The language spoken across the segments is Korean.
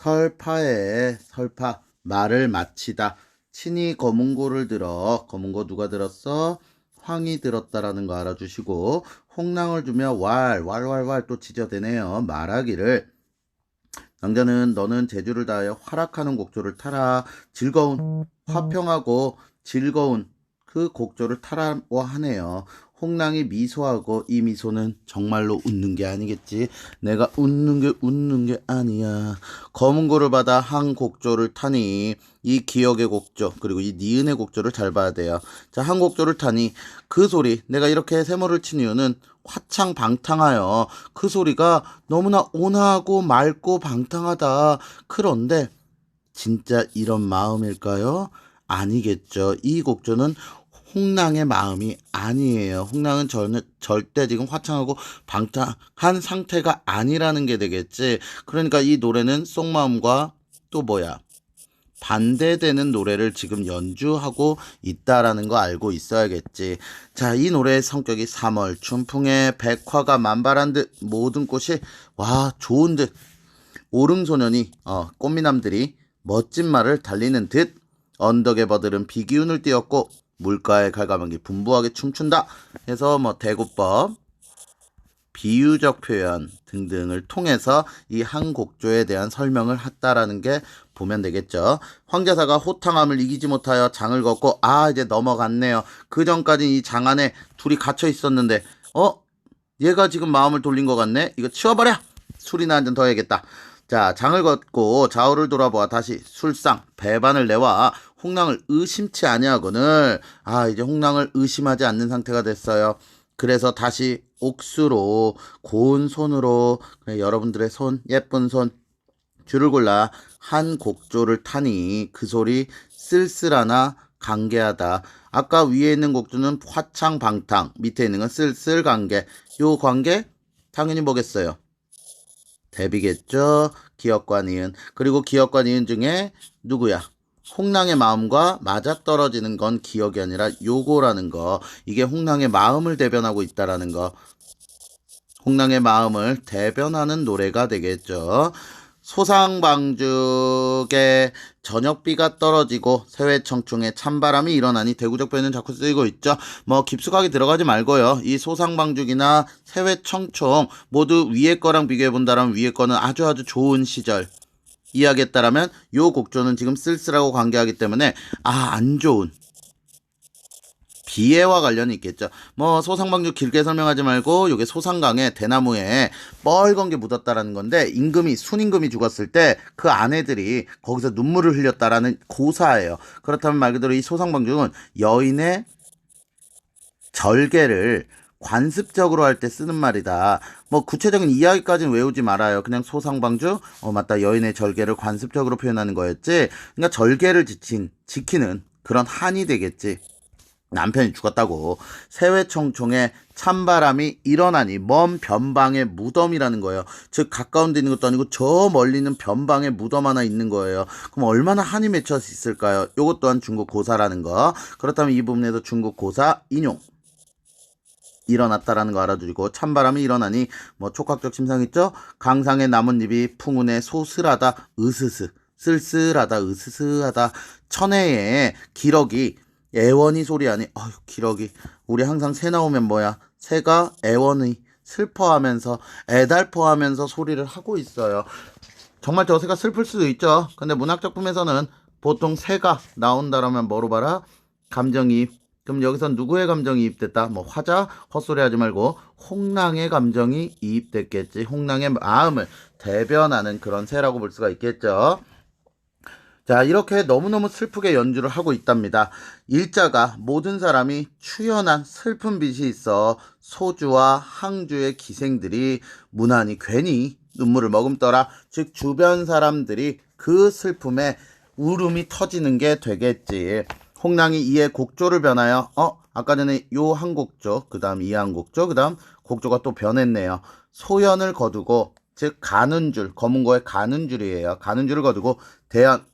설파에 설파 말을 마치다 친히 검은고를 들어 검은고 누가 들었어? 황이 들었다라는 거 알아주시고 홍랑을 주며 왈 왈왈왈 또 지저대네요 말하기를 남자는 너는 재주를 다하여 활약하는 곡조를 타라 즐거운 화평하고 즐거운 그 곡조를 타라고 하네요. 홍랑이 미소하고 이 미소는 정말로 웃는 게 아니겠지. 내가 웃는 게 웃는 게 아니야. 검은 고를 받아 한 곡조를 타니 이 기억의 곡조 그리고 이 니은의 곡조를 잘 봐야 돼요. 자, 한 곡조를 타니 그 소리 내가 이렇게 세모를 친 이유는 화창 방탕하여 그 소리가 너무나 온화하고 맑고 방탕하다. 그런데 진짜 이런 마음일까요? 아니겠죠. 이 곡조는 홍랑의 마음이 아니에요. 홍랑은 절, 절대 지금 화창하고 방탕한 상태가 아니라는 게 되겠지. 그러니까 이 노래는 속마음과 또 뭐야? 반대되는 노래를 지금 연주하고 있다라는 거 알고 있어야겠지. 자, 이 노래의 성격이 3월 춘풍에 백화가 만발한 듯 모든 꽃이 와 좋은 듯 오름소년이 어 꽃미남들이 멋진 말을 달리는 듯 언덕의 버들은 비기운을 띄었고 물가에 갈가방기 분부하게 춤춘다 해서 뭐 대구법 비유적 표현 등등을 통해서 이 한 곡조에 대한 설명을 했다라는 게 보면 되겠죠. 황제사가 호탕함을 이기지 못하여 장을 걷고 아 이제 넘어갔네요. 그 전까지 이 장 안에 둘이 갇혀 있었는데 어 얘가 지금 마음을 돌린 것 같네. 이거 치워버려. 술이나 한 잔 더 해야겠다. 자 장을 걷고 좌우를 돌아보아 다시 술상 배반을 내와 홍랑을 의심치 아니하거늘 아 이제 홍랑을 의심하지 않는 상태가 됐어요. 그래서 다시 옥수로 고운 손으로 여러분들의 손 예쁜 손 줄을 골라 한 곡조를 타니 그 소리 쓸쓸하나 간계하다. 아까 위에 있는 곡조는 화창방탕, 밑에 있는 건 쓸쓸간계. 요 관계 당연히 뭐겠어요? 대비겠죠. 기억과 니은. 그리고 기억과 니은 중에 누구야? 홍랑의 마음과 맞아떨어지는 건 기억이 아니라 요거라는 거. 이게 홍랑의 마음을 대변하고 있다라는 거. 홍랑의 마음을 대변하는 노래가 되겠죠. 소상방죽에 저녁비가 떨어지고 세외청충에 찬바람이 일어나니 대구적 표현은 자꾸 쓰이고 있죠. 뭐 깊숙하게 들어가지 말고요. 이 소상방죽이나 세외청충 모두 위에 거랑 비교해 본다면 위에 거는 아주 아주 좋은 시절. 이야기했다라면 요 곡조는 지금 쓸쓸하고 관계하기 때문에 아 안 좋은 비애와 관련이 있겠죠. 뭐 소상방죽 길게 설명하지 말고 요게 소상강에 대나무에 뻘건 게 묻었다라는 건데 임금이 순임금이 죽었을 때 그 아내들이 거기서 눈물을 흘렸다라는 고사예요. 그렇다면 말 그대로 이 소상방죽은 여인의 절개를 관습적으로 할 때 쓰는 말이다. 뭐 구체적인 이야기까지는 외우지 말아요. 그냥 소상방주 어 맞다 여인의 절개를 관습적으로 표현하는 거였지. 그러니까 절개를 지킨 지키는 그런 한이 되겠지. 남편이 죽었다고 세외청총에 찬바람이 일어나니 먼 변방의 무덤이라는 거예요. 즉 가까운 데 있는 것도 아니고 저 멀리 있는 변방에 무덤 하나 있는 거예요. 그럼 얼마나 한이 맺혀 있을까요? 요것 또한 중국 고사라는 거. 그렇다면 이 부분에서 중국 고사 인용. 일어났다라는 거 알아두고 찬바람이 일어나니 뭐 촉각적 심상 있죠? 강상의 나뭇잎이 풍운에 소슬하다 으스스 쓸쓸하다 으스스하다. 천혜의 기러기 애원이 소리하니 어휴 기러기. 우리 항상 새 나오면 뭐야? 새가 애원이 슬퍼하면서 애달퍼하면서 소리를 하고 있어요. 정말 저 새가 슬플 수도 있죠. 근데 문학 작품에서는 보통 새가 나온다라면 뭐로 봐라? 감정이입 그럼 여기서 누구의 감정이 입됐다? 뭐 화자 헛소리 하지 말고 홍랑의 감정이 이입됐겠지. 홍랑의 마음을 대변하는 그런 새라고 볼 수가 있겠죠. 자, 이렇게 너무너무 슬프게 연주를 하고 있답니다. 일자가 모든 사람이 추연한 슬픈 빛이 있어 소주와 항주의 기생들이 무난히 괜히 눈물을 머금더라. 즉, 주변 사람들이 그 슬픔에 울음이 터지는 게 되겠지. 홍랑이 이에 곡조를 변하여 어 아까 전에 요 한 곡조 그 다음 이 한 곡조 그 다음 곡조가 또 변했네요. 소연을 거두고 즉 가는 줄 검은 거에 가는 줄이에요. 가는 줄을 거두고 대한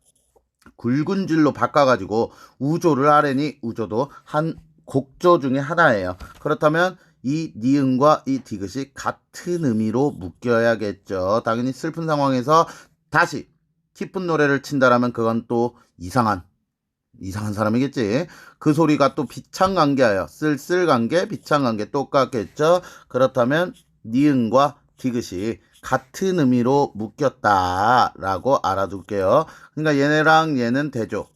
굵은 줄로 바꿔가지고 우조를 하려니 우조도 한 곡조 중에 하나예요. 그렇다면 이 니은과 이 디귿이 같은 의미로 묶여야겠죠. 당연히 슬픈 상황에서 다시 기쁜 노래를 친다라면 그건 또 이상한 이상한 사람이겠지. 그 소리가 또 비창관계예요. 쓸쓸관계, 비창관계 똑같겠죠. 그렇다면 니은과 디귿이 같은 의미로 묶였다라고 알아둘게요. 그러니까 얘네랑 얘는 대조.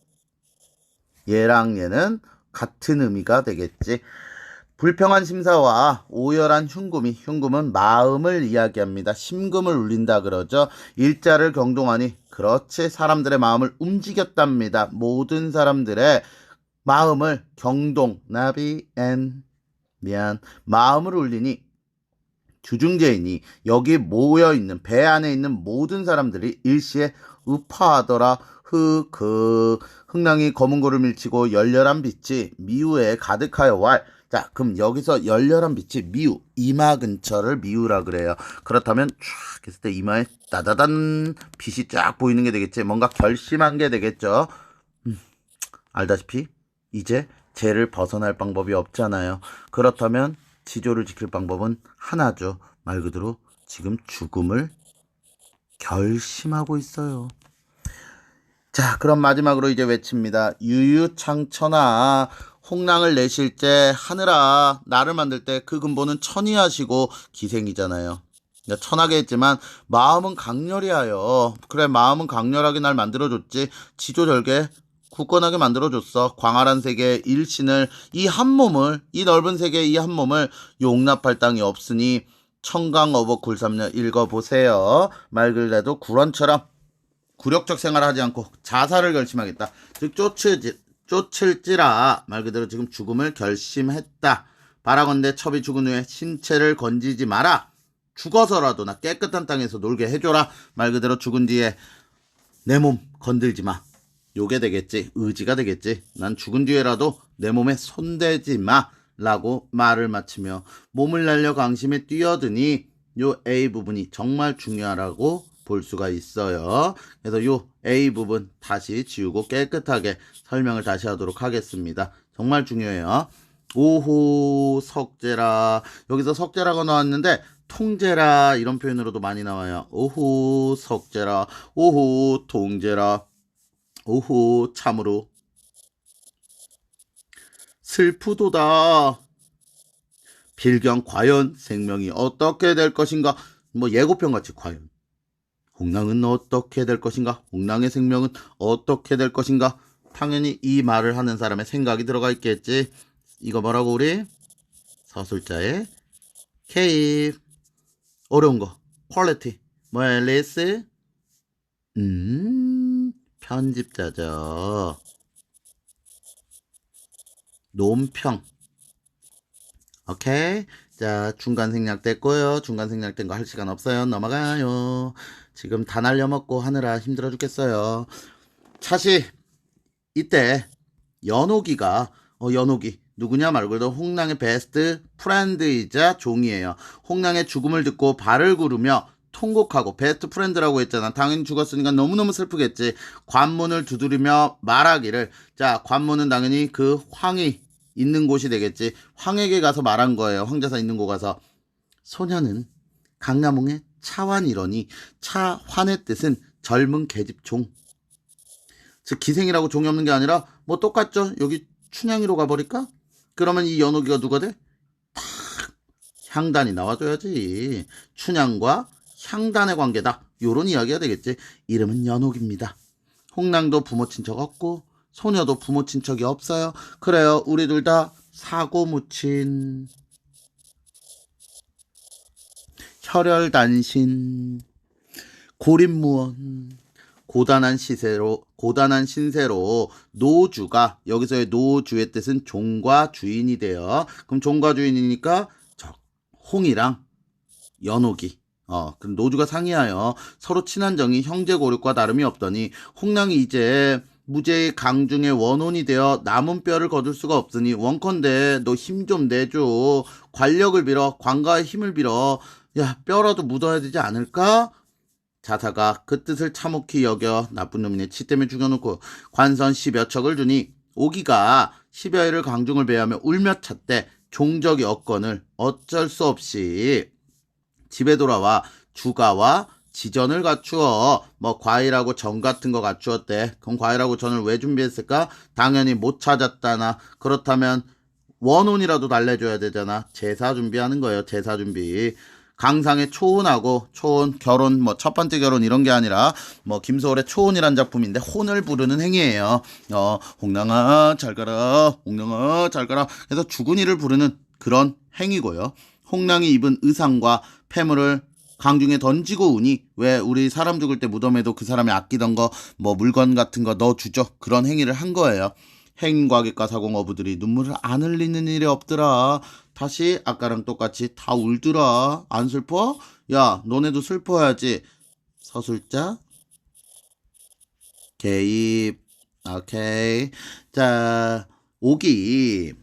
얘랑 얘는 같은 의미가 되겠지. 불평한 심사와 오열한 흉금이 흉금은 마음을 이야기합니다. 심금을 울린다 그러죠. 일자를 경동하니 그렇지 사람들의 마음을 움직였답니다. 모든 사람들의 마음을 경동 나비 앤 미안 마음을 울리니 주중제이니 여기 모여 있는 배 안에 있는 모든 사람들이 일시에 우파하더라 흑그 흥랑이 검은 고를 밀치고 열렬한 빛이 미우에 가득하여 왈. 자, 그럼 여기서 열렬한 빛이 미우, 이마 근처를 미우라 그래요. 그렇다면 쫙 했을 때 이마에 따다단 빛이 쫙 보이는 게 되겠지. 뭔가 결심한 게 되겠죠. 음, 알다시피 이제 죄를 벗어날 방법이 없잖아요. 그렇다면 지조를 지킬 방법은 하나죠. 말 그대로 지금 죽음을 결심하고 있어요. 자, 그럼 마지막으로 이제 외칩니다. 유유창천하 홍랑을 내실 때 하늘아 나를 만들 때 그 근본은 천이 하시고 기생이잖아요. 그러니까 천하게 했지만 마음은 강렬히 하여 그래 마음은 강렬하게 날 만들어줬지 지조절개 굳건하게 만들어줬어 광활한 세계의 일신을 이 한 몸을 이 넓은 세계의 이 한 몸을 용납할 땅이 없으니 청강어복 굴삼녀 읽어보세요 말 그대로 구런처럼 굴욕적 생활을 하지 않고 자살을 결심하겠다. 즉 쫓을 쫓을지라 말 그대로 지금 죽음을 결심했다. 바라건대 첩이 죽은 후에 신체를 건지지 마라. 죽어서라도 나 깨끗한 땅에서 놀게 해줘라. 말 그대로 죽은 뒤에 내 몸 건들지 마. 요게 되겠지. 의지가 되겠지. 난 죽은 뒤에라도 내 몸에 손대지 마. 라고 말을 마치며 몸을 날려 강심에 뛰어드니 요 A 부분이 정말 중요하라고 볼 수가 있어요. 그래서 요 A 부분 다시 지우고 깨끗하게 설명을 다시 하도록 하겠습니다. 정말 중요해요. 오호 석재라 여기서 석재라고 나왔는데 통제라 이런 표현으로도 많이 나와요. 오호 석재라 오호 통제라 오호 참으로 슬프도다. 필경 과연 생명이 어떻게 될 것인가? 뭐 예고편 같이 과연 홍랑은 어떻게 될 것인가? 홍랑의 생명은 어떻게 될 것인가? 당연히 이 말을 하는 사람의 생각이 들어가 있겠지. 이거 뭐라고 우리? 서술자의 케입. 어려운 거. 퀄리티. 뭐야, 레스? 음, 편집자죠. 논평. 오케이. 자, 중간 생략 됐고요. 중간 생략 된 거 할 시간 없어요. 넘어가요. 지금 다 날려먹고 하느라 힘들어 죽겠어요. 차시, 이때 연옥이가, 어, 연옥이. 누구냐 말고도 홍랑의 베스트 프렌드이자 종이에요. 홍랑의 죽음을 듣고 발을 구르며 통곡하고 베스트 프렌드라고 했잖아. 당연히 죽었으니까 너무너무 슬프겠지. 관문을 두드리며 말하기를. 자, 관문은 당연히 그 황이 있는 곳이 되겠지. 황에게 가서 말한 거예요. 황자사 있는 곳 가서. 소녀는 강남홍의 차환이러니 차환의 뜻은 젊은 계집종. 즉 기생이라고 종이 없는 게 아니라 뭐 똑같죠. 여기 춘향이로 가버릴까? 그러면 이 연옥이가 누가 돼? 탁 향단이 나와줘야지. 춘향과 향단의 관계다. 요런 이야기가 되겠지. 이름은 연옥입니다. 홍랑도 부모 친척 없고 소녀도 부모 친척이 없어요. 그래요. 우리 둘 다 사고 묻힌 혈혈단신 고립무원 고단한 시세로 고단한 신세로 노주가 여기서의 노주의 뜻은 종과 주인이 돼요. 그럼 종과 주인이니까 저 홍이랑 연옥이 어, 그럼 노주가 상의하여 서로 친한 정이 형제 고륙과 다름이 없더니 홍랑이 이제 무죄의 강중의 원혼이 되어 남은 뼈를 거둘 수가 없으니 원컨대 너 힘 좀 내줘 관력을 빌어 관가의 힘을 빌어 야 뼈라도 묻어야 되지 않을까? 자사가 그 뜻을 참혹히 여겨 나쁜 놈이네 치 때문에 죽여놓고 관선 십여 척을 주니 오기가 십여 일을 강중을 배하며 울며 찼대 종적이 없건을 어쩔 수 없이 집에 돌아와 주가와 지전을 갖추어 뭐 과일하고 전 같은 거 갖추었대. 그럼 과일하고 전을 왜 준비했을까? 당연히 못 찾았다나 그렇다면 원혼이라도 달래줘야 되잖아. 제사 준비하는 거예요. 제사 준비. 강상의 초혼하고 초혼 결혼 뭐 첫 번째 결혼 이런 게 아니라 뭐 김소월의 초혼이란 작품인데 혼을 부르는 행위예요. 어 홍랑아 잘 가라 홍랑아 잘 가라 그래서 죽은 이를 부르는 그런 행위고요. 홍랑이 입은 의상과 폐물을 강중에 던지고 우니 왜 우리 사람 죽을 때 무덤에도 그 사람이 아끼던 거 뭐 물건 같은 거 넣어주죠 그런 행위를 한 거예요. 행과객과 사공어부들이 눈물을 안 흘리는 일이 없더라. 다시 아까랑 똑같이 다 울더라. 안 슬퍼? 야, 너네도 슬퍼야지. 서술자. 개입. 오케이. 자, 오기.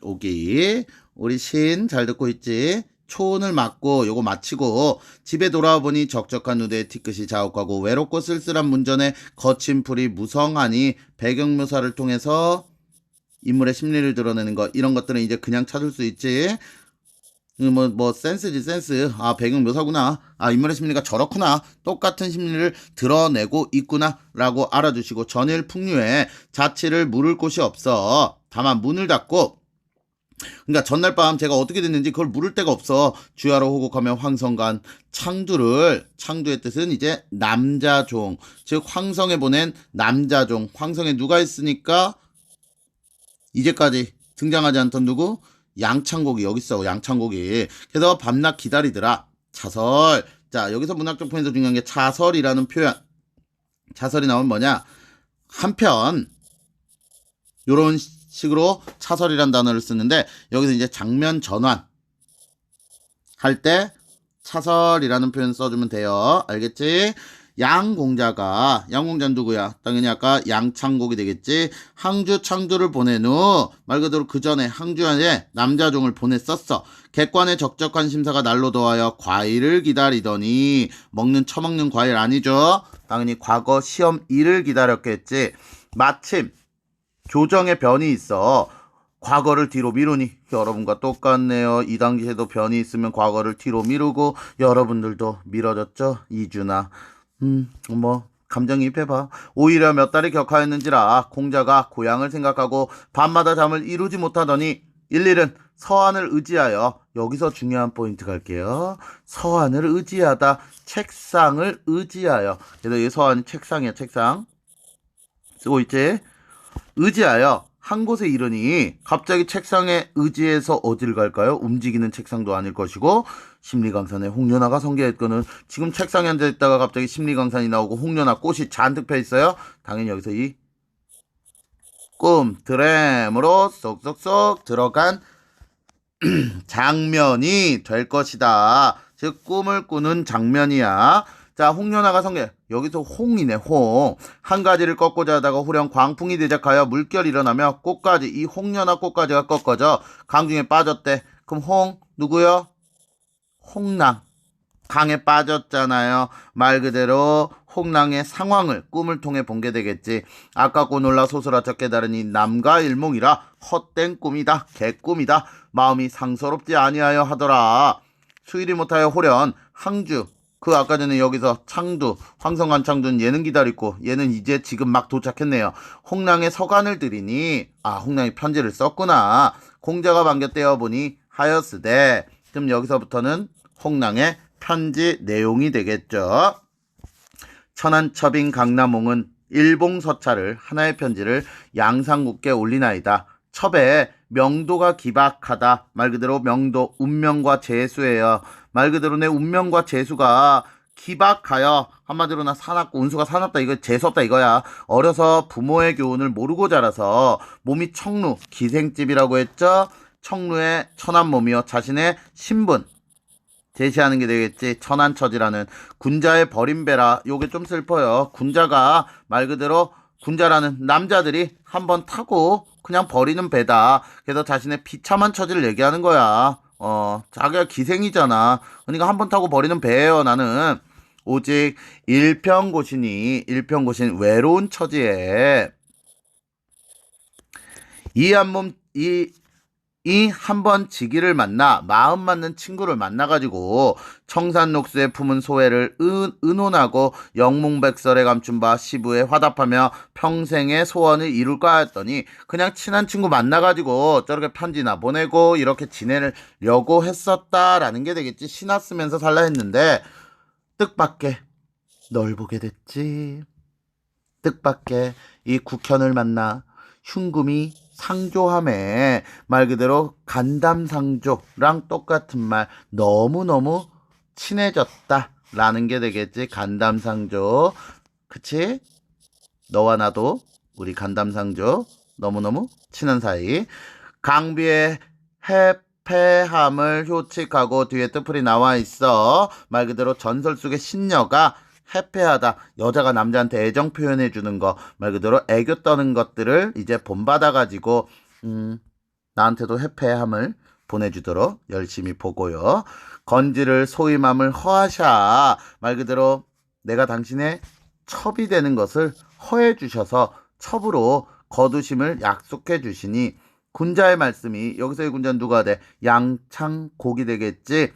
오기. 우리 신 잘 듣고 있지? 초혼을 맞고 요거 마치고 집에 돌아와 보니 적적한 누대에 티끝이 자욱하고 외롭고 쓸쓸한 문전에 거친 풀이 무성하니 배경 묘사를 통해서 인물의 심리를 드러내는 것 이런 것들은 이제 그냥 찾을 수 있지. 뭐, 뭐, 센스지, 센스. 아, 배경 묘사구나. 아, 인물의 심리가 저렇구나. 똑같은 심리를 드러내고 있구나. 라고 알아주시고, 전일 풍류에 자취를 물을 곳이 없어. 다만 문을 닫고, 그러니까 전날 밤 제가 어떻게 됐는지 그걸 물을 데가 없어. 주야로 호곡하며 황성간 창두를 창두의 뜻은 이제 남자종 즉 황성에 보낸 남자종 황성에 누가 있으니까 이제까지 등장하지 않던 누구? 양창곡이 여기 있어 양창곡이 그래서 밤낮 기다리더라. 차설. 자 여기서 문학적 표현에서 중요한 게 차설이라는 표현. 차설이 나오면 뭐냐? 한편 요런 식으로 차설이란 단어를 쓰는데 여기서 이제 장면 전환 할 때 차설이라는 표현 써주면 돼요. 알겠지? 양공자가 양공자 누구야? 당연히 아까 양창곡이 되겠지. 항주 창두를 보낸 후 말 그대로 그 전에 항주에 남자종을 보냈었어. 객관의 적적한 심사가 날로 더하여 과일을 기다리더니 먹는 처먹는 과일 아니죠? 당연히 과거 시험 일을 기다렸겠지. 마침 조정의 변이 있어. 과거를 뒤로 미루니 여러분과 똑같네요. 2단계에도 변이 있으면 과거를 뒤로 미루고 여러분들도 미뤄졌죠. 이주나. 음, 뭐 감정이입해봐. 오히려 몇 달이 격하였는지라 공자가 고향을 생각하고 밤마다 잠을 이루지 못하더니 일일은 서한을 의지하여 여기서 중요한 포인트 갈게요. 서한을 의지하다 책상을 의지하여 그래서 이 서한이 책상이야 책상 쓰고 있지? 의지하여 한 곳에 이르니 갑자기 책상에 의지해서 어딜 갈까요? 움직이는 책상도 아닐 것이고 심리강산에 홍련아가 성계했거는 지금 책상에 앉아있다가 갑자기 심리강산이 나오고 홍련아 꽃이 잔뜩 펴 있어요. 당연히 여기서 이 꿈 드램으로 쏙쏙쏙 들어간 장면이 될 것이다. 즉 꿈을 꾸는 장면이야. 자, 홍련아가 성계. 여기서 홍이네, 홍. 한 가지를 꺾고자 하다가 후령 광풍이 대적하여 물결이 일어나며 꽃가지, 이 홍련아 꽃가지가 꺾어져 강중에 빠졌대. 그럼 홍, 누구요? 홍랑. 강에 빠졌잖아요. 말 그대로 홍랑의 상황을 꿈을 통해 본 게 되겠지. 아깝고 놀라 소설하쳐 깨달으니 남과 일몽이라 헛된 꿈이다. 개꿈이다. 마음이 상서롭지 아니하여 하더라. 수일이 못하여 호련, 항주, 그 아까 전에 여기서 창두, 황성한 창두는 얘는 기다리고 얘는 이제 지금 막 도착했네요. 홍랑의 서간을 들이니 아 홍랑이 편지를 썼구나. 공자가 반겨 떼어보니 하였으되 그럼 여기서부터는 홍랑의 편지 내용이 되겠죠. 천안첩인 강남홍은 일봉 서차를 하나의 편지를 양상국께 올리나이다. 첩에 명도가 기박하다. 말 그대로 명도, 운명과 재수예요. 말 그대로 내 운명과 재수가 기박하여 한마디로 나 사납고 운수가 사납다 이거 재수없다 이거야 어려서 부모의 교훈을 모르고 자라서 몸이 청루 기생집이라고 했죠 청루의 천한 몸이요. 자신의 신분 제시하는 게 되겠지. 천한 처지라는 군자의 버림배라. 요게 좀 슬퍼요. 군자가 말 그대로 군자라는 남자들이 한번 타고 그냥 버리는 배다. 그래서 자신의 비참한 처지를 얘기하는 거야. 어, 자기가 기생이잖아. 그러니까 한번 타고 버리는 배예요, 나는. 오직 일평고신이, 일평고신 외로운 처지에 이 한 몸, 이 이 한 번 지기를 만나 마음 맞는 친구를 만나가지고 청산녹수에 품은 소회를 은, 은혼하고 영몽백설에 감춘 바 시부에 화답하며 평생의 소원을 이룰까 했더니 그냥 친한 친구 만나가지고 저렇게 편지나 보내고 이렇게 지내려고 했었다라는 게 되겠지. 신화 쓰면서 살라 했는데 뜻밖의 널 보게 됐지. 뜻밖의 이 국현을 만나 흉금이 상조함에 말 그대로 간담상조랑 똑같은 말 너무너무 친해졌다 라는 게 되겠지. 간담상조. 그치? 너와 나도 우리 간담상조 너무너무 친한 사이. 강비의 해패함을 효칙하고 뒤에 뜻풀이 나와 있어. 말 그대로 전설 속의 신녀가 해패하다. 여자가 남자한테 애정 표현해 주는 거 말 그대로 애교 떠는 것들을 이제 본받아 가지고 음 나한테도 해패함을 보내주도록 열심히 보고요. 건지를 소임함을 허하샤 말 그대로 내가 당신의 첩이 되는 것을 허해 주셔서 첩으로 거두심을 약속해 주시니 군자의 말씀이 여기서의 군자는 누가 돼? 양창 곡이 되겠지?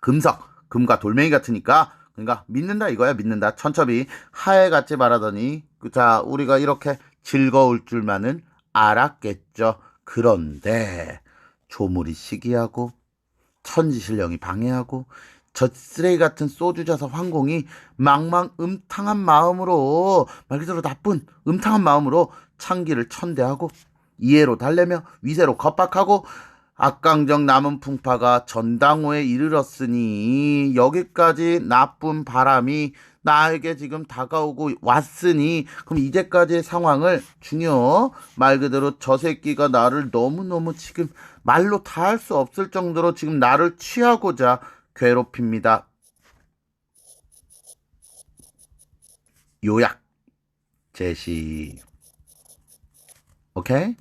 금석 금과 돌멩이 같으니까 그러니까 믿는다 이거야 믿는다. 천첩이 하해같이 말하더니 그자 우리가 이렇게 즐거울 줄만은 알았겠죠. 그런데 조물이 시기하고 천지신령이 방해하고 저 쓰레기 같은 소주 자서 황공이 망망 음탕한 마음으로 말 그대로 나쁜 음탕한 마음으로 창기를 천대하고 이해로 달래며 위세로 겁박하고 악강정 남은 풍파가 전당호에 이르렀으니 여기까지 나쁜 바람이 나에게 지금 다가오고 왔으니 그럼 이제까지의 상황을 중요 말 그대로 저 새끼가 나를 너무너무 지금 말로 다 할 수 없을 정도로 지금 나를 취하고자 괴롭힙니다. 요약 제시. 오케이?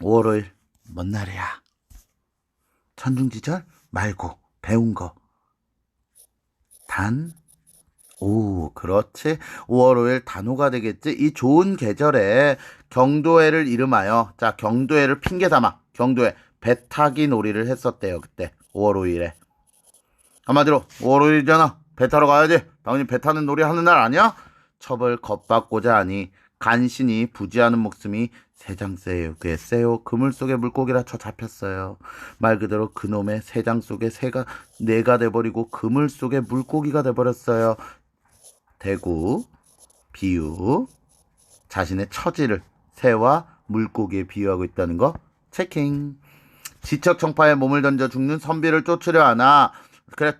5월 5일 뭔 날이야 천중지절 말고 배운 거. 단, 오, 그렇지. 5월 5일 단호가 되겠지. 이 좋은 계절에 경도회를 이름하여, 자, 경도회를 핑계 삼아, 경도회, 배 타기 놀이를 했었대요, 그때. 5월 5일에. 한마디로, 5월 5일이잖아. 배 타러 가야지. 당연히 배 타는 놀이 하는 날 아니야? 첩을 겁받고자 하니, 간신히 부지하는 목숨이 세장새요 괴새요 그물 속의 물고기라 쳐 잡혔어요. 말 그대로 그놈의 세장 속에 새가 내가 돼버리고 그물 속의 물고기가 돼버렸어요. 대구 비유 자신의 처지를 새와 물고기에 비유하고 있다는 거 체킹. 지척청파에 몸을 던져 죽는 선비를 쫓으려 하나 그래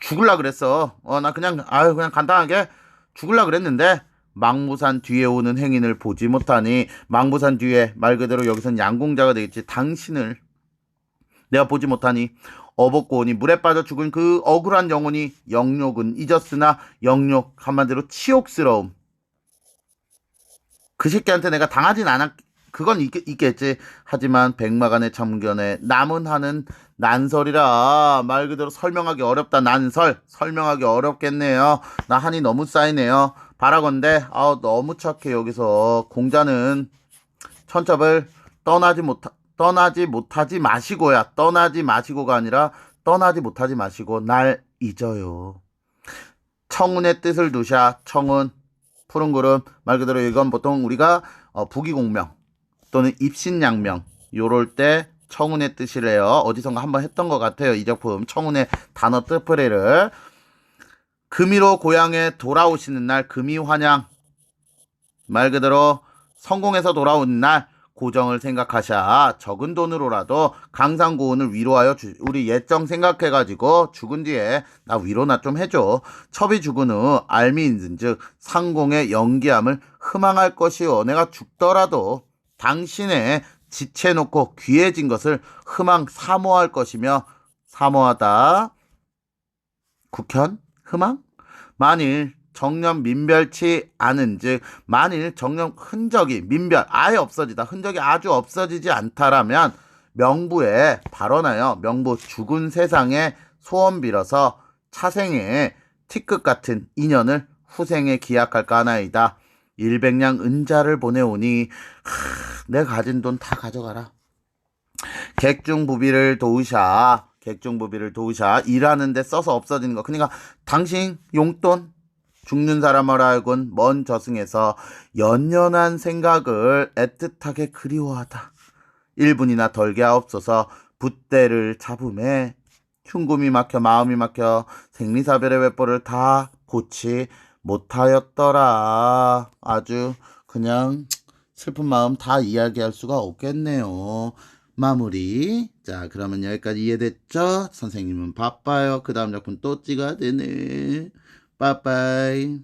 죽을라 그랬어. 어 나 그냥 아유 그냥 간단하게 죽을라 그랬는데 망부산 뒤에 오는 행인을 보지 못하니 망부산 뒤에 말 그대로 여기선 양공자가 되겠지. 당신을 내가 보지 못하니 어벗고 오니 물에 빠져 죽은 그 억울한 영혼이 영욕은 잊었으나 영욕 한마디로 치욕스러움. 그 새끼한테 내가 당하진 않았 그건 있, 있겠지. 하지만 백마간의 참견에 남은 하는 난설이라. 말 그대로 설명하기 어렵다 난설. 설명하기 어렵겠네요. 나 한이 너무 쌓이네요. 바라건대. 아 너무 착해 여기서. 공자는 천첩을 떠나지 못 떠나지 못하지 마시고야. 떠나지 마시고가 아니라 떠나지 못하지 마시고 날 잊어요. 청운의 뜻을 두샤 청운 푸른 구름. 말 그대로 이건 보통 우리가 어, 부기공명 또는 입신양명 요럴 때 청운의 뜻이래요. 어디선가 한번 했던 것 같아요. 이 작품 청운의 단어 뜻풀이를. 금이로 고향에 돌아오시는 날 금이 환영 말 그대로 성공해서 돌아오는 날 고정을 생각하샤 적은 돈으로라도 강상고운을 위로하여 주, 우리 예정 생각해가지고 죽은 뒤에 나 위로나 좀 해줘. 첩이 죽은 후 알미인즉 상공의 연기함을 희망할 것이오. 내가 죽더라도 당신의 지체놓고 귀해진 것을 희망 사모할 것이며 사모하다 국현 흠망? 만일 정념 민별치 않은즉 만일 정념 흔적이 민별 아예 없어지다 흔적이 아주 없어지지 않다라면 명부에 발언하여 명부 죽은 세상에 소원 빌어서 차생에 티끌 같은 인연을 후생에 기약할까 하나이다. 일백냥 은자를 보내오니 하, 내 가진 돈 다 가져가라. 객중부비를 도우샤 객중부비를 도우샤 일하는데 써서 없어지는 거 그러니까 당신 용돈 죽는 사람을 알곤 먼 저승에서 연연한 생각을 애틋하게 그리워하다 1분이나 덜게 하옵소서 붓대를 잡음에 흉금이 막혀 마음이 막혀 생리사별의 외포를 다 고치 못하였더라 아주 그냥 슬픈 마음 다 이야기할 수가 없겠네요. 마무리. 자, 그러면 여기까지 이해됐죠? 선생님은 바빠요. 그 다음 작품 또 찍어야 되네. 빠빠이.